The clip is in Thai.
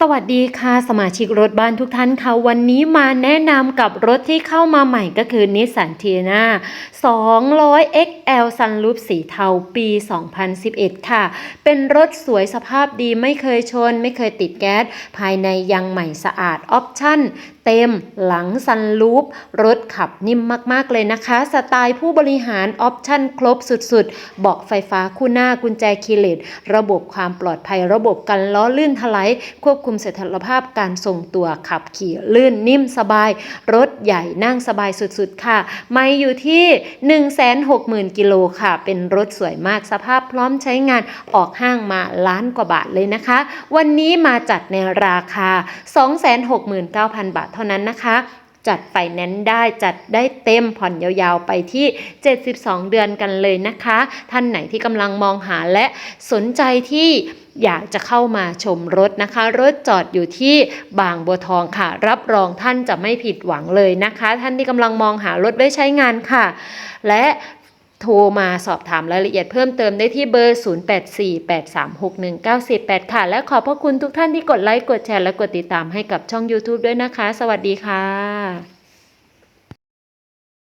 สวัสดีค่ะสมาชิกรถบ้านทุกท่านค่ะวันนี้มาแนะนำกับรถที่เข้ามาใหม่ก็คือนิสสันเทียนา200 XL Sunroof สีเทาปี 2011 ค่ะ เป็นรถสวยสภาพดีไม่เคยชน ไม่เคยติดแก๊ส ภายในยังใหม่สะอาดออปชั่นเต็มหลังซันลูปรถขับนิ่มมาก ๆ เลยนะคะ สไตล์ผู้บริหารออปชั่นครบสุด ๆ เบาะไฟฟ้าคู่หน้ากุญแจคีเลสระบบความปลอดภัย ระบบกันล้อลื่นถลายควบคุมเสถียรภาพการทรงตัวขับขี่ลื่นนิ่มสบาย รถใหญ่นั่งสบายสุดๆค่ะ ไม่อยู่ที่ 160,000 กิโลค่ะ เป็นรถสวยมากสภาพพร้อมใช้งานออกห้างมาล้านกว่าบาทเลยนะคะ วันนี้มาจัดในราคา 269,000 บาทเท่านั้นนะคะ จัดไฟแนนซ์ได้จัดได้เต็มผ่อนยาวๆไปที่ 72 เดือนกันเลยนะคะ ท่านไหนที่กำลังมองหาและสนใจที่อยากจะเข้ามาชมรถนะคะ รถจอดอยู่ที่บางบัวทองค่ะ รับรองท่านจะไม่ผิดหวังเลยนะคะ ท่านที่กำลังมองหารถไว้ใช้งานค่ะ และ โทรมาสอบถามรายละเอียดเพิ่มเติมได้ที่เบอร์ 0848361948 ค่ะ และขอบพระคุณทุกท่านที่กดไลค์ กดแชร์ และกดติดตามให้กับช่อง YouTube ด้วยนะคะ สวัสดีค่ะ